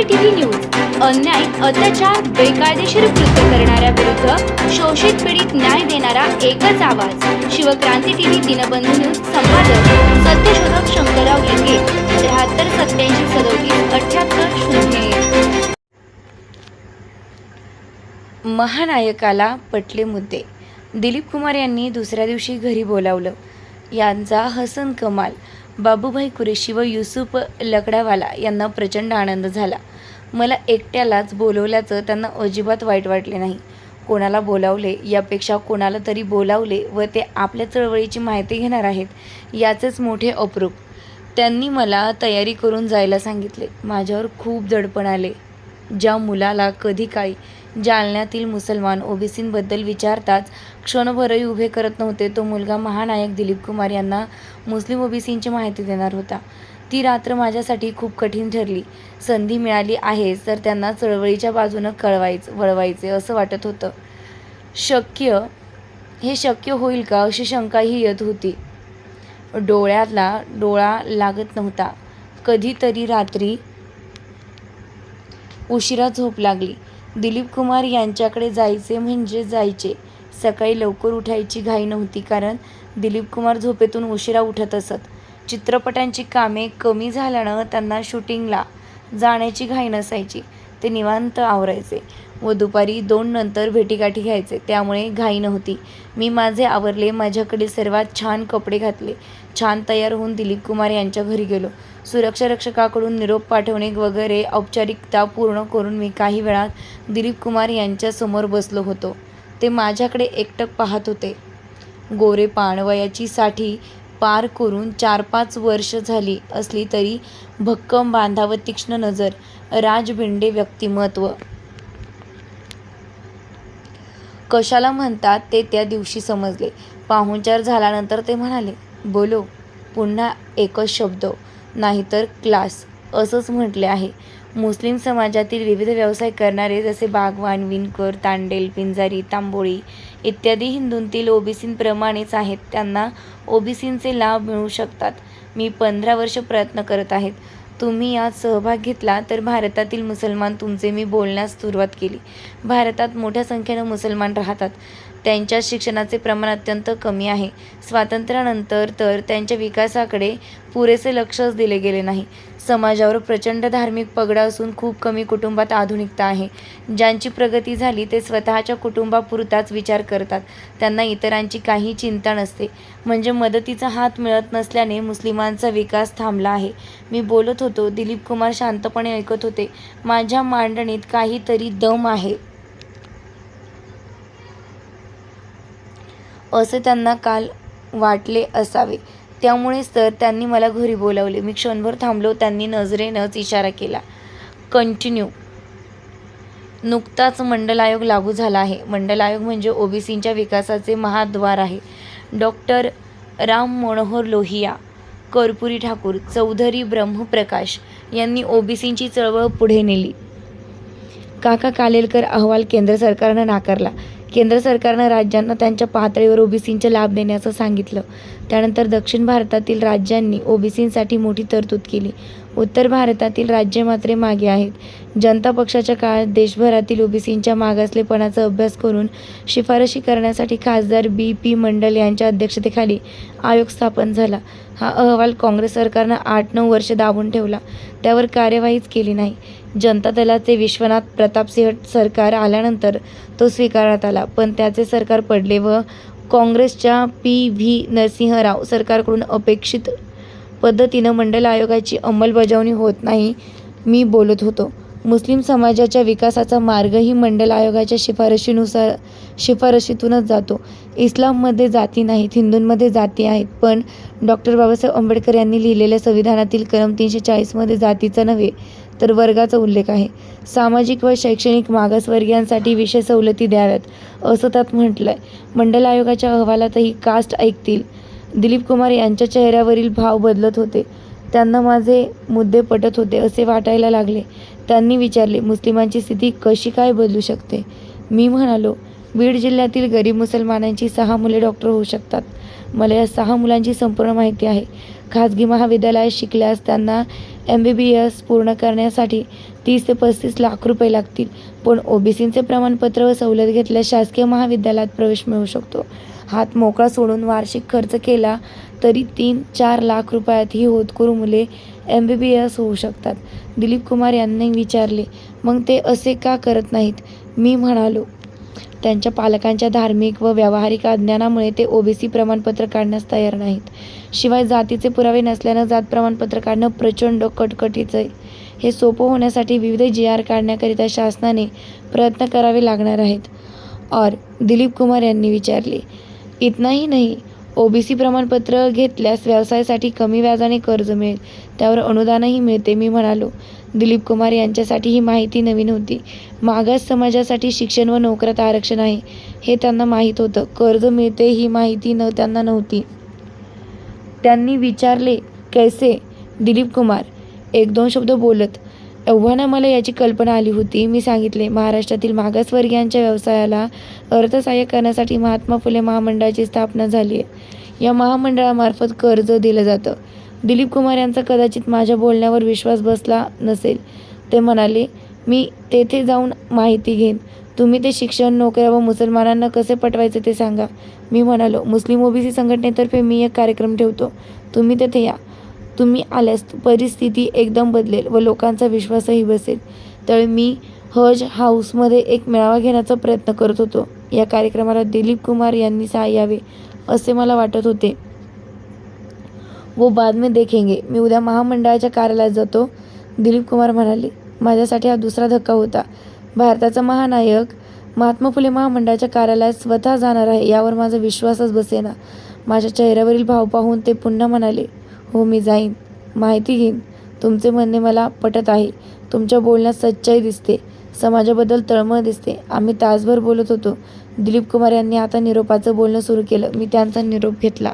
CCTV news. अन्याय अत्याचार बेकायदेशीर कृत्य करणाऱ्या विरुद्ध शोषित पीडित न्याय देणारा एकच आवाज. शिवक्रांती टीव्ही दिनबंधू न्यूज संपादक सत्यशोधक शंकरराव लिंगे त्र्याहत्तर सत्याऐंशी सदोतीस अठ्याहत्तर शून्य महानायकाला पटले मुद्दे. दिलीप कुमार यांनी दुसऱ्या दिवशी घरी बोलावलं. यांचा हसन कमाल बाबूभाई कुरेशी व युसुफ लकडावाला यांना प्रचंड आनंद झाला. मला एकट्यालाच बोलवल्याचं त्यांना अजिबात वाईट वाटले नाही. कोणाला बोलावले यापेक्षा कोणाला तरी बोलावले व ते आपल्या चळवळीची माहिती घेणार आहेत याचेच मोठे अप्रूप. त्यांनी मला तयारी करून जायला सांगितले. माझ्यावर खूप दडपण आले. ज्या मुलाला कधी काळी जालन्यातील मुसलमान ओबीसींबद्दल विचारताच क्षणभरही उभे करत नव्हते. तो मुलगा महानायक दिलीप कुमार यांना मुस्लिम ओबीसींची माहिती देणार होता. ती रात्र माझ्यासाठी खूप कठीण ठरली. संधी मिळाली आहेच तर त्यांना चळवळीच्या बाजूनं कळवायचं वळवायचे असं वाटत होतं. शक्य हे शक्य होईल का अशी शंकाही येत होती. डोळ्याला डोळा लागत नव्हता. कधीतरी रात्री उशिरा झोप लागली. दिलीप कुमार यांच्याकडे जायचे म्हणजे जायचे. सकाळी लवकर उठायची घाई नव्हती कारण दिलीप कुमार झोपेतून उशिरा उठत असत. चित्रपटांची कामे कमी झाल्यानं त्यांना शूटिंगला जाण्याची घाई नसायची. ते निवांत आवरायचे व दुपारी दोन नंतर भेटीगाठी घ्यायचे. त्यामुळे घाई नव्हती. मी माझे आवरले माझ्याकडे सर्वात छान कपडे घातले. छान तयार होऊन दिलीप कुमार यांच्या घरी गेलो. सुरक्षारक्षकाकडून निरोप पाठवणे वगैरे औपचारिकता पूर्ण करून मी काही वेळात दिलीप कुमार यांच्यासमोर बसलो होतो. ते माझ्याकडे एकटक पाहत होते. गोरे पाणवयाची साठी पार करून चार पाच वर्ष झाली असली तरी भक्कम बांधाव तीक्ष्ण नजर राजबिंडे व्यक्तिमत्व. कशाला म्हणतात ते त्या दिवशी समजले. पाहुणचार झाल्यानंतर ते म्हणाले बोलो पुन्हा एकच शब्द. नाहीतर क्लास असंच म्हटले आहे. मुस्लिम समाजातील विविध व्यवसाय करणारे जसे बागवान विणकर तांडेल पिंजारी तांबोळी इत्यादी हिंदूंतील ओबीसींप्रमाणेच आहेत. त्यांना ओबीसींचे लाभ मिळू शकतात. मी पंधरा वर्ष प्रयत्न करत आहेत. तुम्ही यात सहभाग घेतला तर भारतातील मुसलमान तुमचे मी बोलण्यास सुरुवात केली. भारतात मोठ्या संख्येनं मुसलमान राहतात. त्यांच्या शिक्षणाचे प्रमाण अत्यंत कमी आहे. स्वातंत्र्यानंतर तर त्यांच्या विकासाकडे पुरेसे लक्षच दिले गेले नाही. समाजावर प्रचंड धार्मिक पगडा असून खूप कमी कुटुंबात आधुनिकता आहे. ज्यांची प्रगती झाली ते स्वतःच्या कुटुंबापुरताच विचार करतात. त्यांना इतरांची काही चिंता नसते. म्हणजे मदतीचा हात मिळत नसल्याने मुस्लिमांचा विकास थांबला आहे. मी बोलत होतो दिलीप कुमार शांतपणे ऐकत होते माझ्या मांडणीत काहीतरी दम आहे. असे त्यांना काल वाटले असावे. त्यामुळेच तर त्यांनी मला घरी बोलावले. मी क्षणभर थांबलो. त्यांनी नजरेनंच इशारा केला. कंटिन्यू. नुकताच मंडल आयोग लागू झाला आहे. मंडल आयोग म्हणजे ओबीसींच्या विकासाचे महाद्वार आहे. डॉक्टर राम मनोहर लोहिया कर्पुरी ठाकूर चौधरी ब्रह्मप्रकाश यांनी ओबीसींची चळवळ पुढे नेली. काका कालेलकर अहवाल केंद्र सरकारनं नाकारला. केंद्र सरकारनं राज्यांना त्यांच्या पातळीवर ओबीसींचे लाभ देण्याचं सांगितलं. त्यानंतर दक्षिण भारतातील राज्यांनी ओबीसींसाठी मोठी तरतूद केली. उत्तर भारतातील राज्ये मात्र मागे आहेत. जनता पक्षाच्या काळात देशभरातील ओबीसींच्या मागासलेपणाचा अभ्यास करून शिफारशी करण्यासाठी खासदार बी पी मंडल यांच्या अध्यक्षतेखाली आयोग स्थापन झाला. हा अहवाल काँग्रेस सरकारनं आठ नऊ वर्ष दाबून ठेवला. त्यावर कार्यवाहीच केली नाही. जनता दलाचे विश्वनाथ प्रतापसिंह सरकार आल्यानंतर तो स्वीकारण्यात आला. पण त्याचे सरकार पडले व काँग्रेसच्या पी व्ही नरसिंहराव सरकारकडून अपेक्षित पद्धतीनं मंडल आयोगाची अंमलबजावणी होत नाही मी बोलत होतो. मुस्लिम समाजाच्या विकासाचा मार्गही मंडल आयोगाच्या शिफारशीनुसार शिफारशीतूनच जातो. इस्लाममध्ये जाती नाहीत हिंदूंमध्ये जाती आहेत पण डॉक्टर बाबासाहेब आंबेडकर यांनी लिहिलेल्या संविधानातील कलम तीनशे चाळीसमध्ये जातीचा नव्हे तर वर्गाचा उल्लेख आहे. सामाजिक व शैक्षणिक मागासवर्गीयांसाठी विशेष सवलती द्याव्यात असं त्यात म्हटलं आहे मंडल आयोगाच्या अहवालातही कास्ट ऐकतील. दिलीप कुमार यांच्या चेहऱ्यावरील भाव बदलत होते. त्यांना माझे मुद्दे पटत होते असे वाटायला लागले. त्यांनी विचारले मुस्लिमांची स्थिती कशी काय बदलू शकते? मी म्हणालो बीड जिल्ह्यातील गरीब मुसलमानांची सहा मुले डॉक्टर होऊ शकतात. मला या सहा मुलांची संपूर्ण माहिती आहे. खाजगी महाविद्यालयात शिकल्यास त्यांना एम बी बी एस पूर्ण करण्यासाठी तीस ते पस्तीस लाख रुपये लागतील. पण ओबीसींचे प्रमाणपत्र व सवलत घेतल्यास शासकीय महाविद्यालयात प्रवेश मिळू शकतो. हात मोकळा सोडून वार्षिक खर्च केला तरी तीन चार लाख रुपयात ही होतकरू मुले एम बी बी एस होऊ शकतात. दिलीप कुमार यांनी विचारले मग ते असे का करत नाहीत? मी म्हणालो त्यांच्या पालकांच्या धार्मिक व व्यावहारिक अज्ञानामुळे ते ओबीसी प्रमाणपत्र काढण्यास तयार नाहीत. शिवाय जातीचे पुरावे नसल्यानं जात प्रमाणपत्र काढणं प्रचंड कटकटीचं आहे. हे सोपं होण्यासाठी विविध जी आर काढण्याकरिता शासनाने प्रयत्न करावे लागणार आहेत. और दिलीप कुमार यांनी विचारले इतनाही नाही. ओ नाही ओबीसी प्रमाणपत्र घेतल्यास व्यवसायासाठी कमी व्याजाने कर्ज मिळेल. त्यावर अनुदानही मिळते मी म्हणालो. दिलीप कुमार यांच्यासाठी ही माहिती नवीन होती. मागास समाजासाठी शिक्षण व नोकऱ्यात आरक्षण आहे हे त्यांना माहीत होतं. कर्ज मिळते ही माहिती न त्यांना नव्हती. त्यांनी विचारले कैसे? दिलीप कुमार एक दोन शब्द बोलत एव्हाना मला याची कल्पना आली होती. मी सांगितले महाराष्ट्रातील मागासवर्गीयांच्या व्यवसायाला अर्थसहाय्य करण्यासाठी महात्मा फुले महामंडळाची स्थापना झाली आहे. या महामंडळामार्फत कर्ज दिलं जातं. दिलीप कुमार यांचा कदाचित माझ्या बोलण्यावर विश्वास बसला नसेल. ते म्हणाले मी तेथे जाऊन माहिती घेईन. तुम्ही ते शिक्षण नोकऱ्या व मुसलमानांना कसे पटवायचे ते सांगा. मी म्हणालो मुस्लिम ओबीसी संघटनेतर्फे मी एक कार्यक्रम ठेवतो. तुम्ही तेथे या. तुम्ही आल्यास परिस्थिती एकदम बदलेल व लोकांचा विश्वासही बसेल. तर मी हज हाऊसमध्ये एक मेळावा घेण्याचा प्रयत्न करत होतो. या कार्यक्रमाला दिलीप कुमार यांनी सहाय्यावे असे मला वाटत होते. वो बाद में देखेंगे. मी उद्या महामंडळाच्या कार्यालयात जातो दिलीप कुमार म्हणाले. माझ्यासाठी हा दुसरा धक्का होता. भारताचा महानायक महात्मा फुले महामंडळाच्या कार्यालयात स्वतः जाणार आहे यावर माझा विश्वासच बसेना. माझ्या चेहऱ्यावरील भाव पाहून ते पुन्हा म्हणाले हो मी जाईन. माहिती घेईन. तुमचे म्हणणे मला पटत आहे. तुमच्या बोलण्यात सच्चाई दिसते. समाजाबद्दल तळमळ दिसते. आम्ही तासभर बोलत होतो. दिलीप कुमार यांनी आता निरोपाचं बोलणं सुरू केलं. मी त्यांचा निरोप घेतला.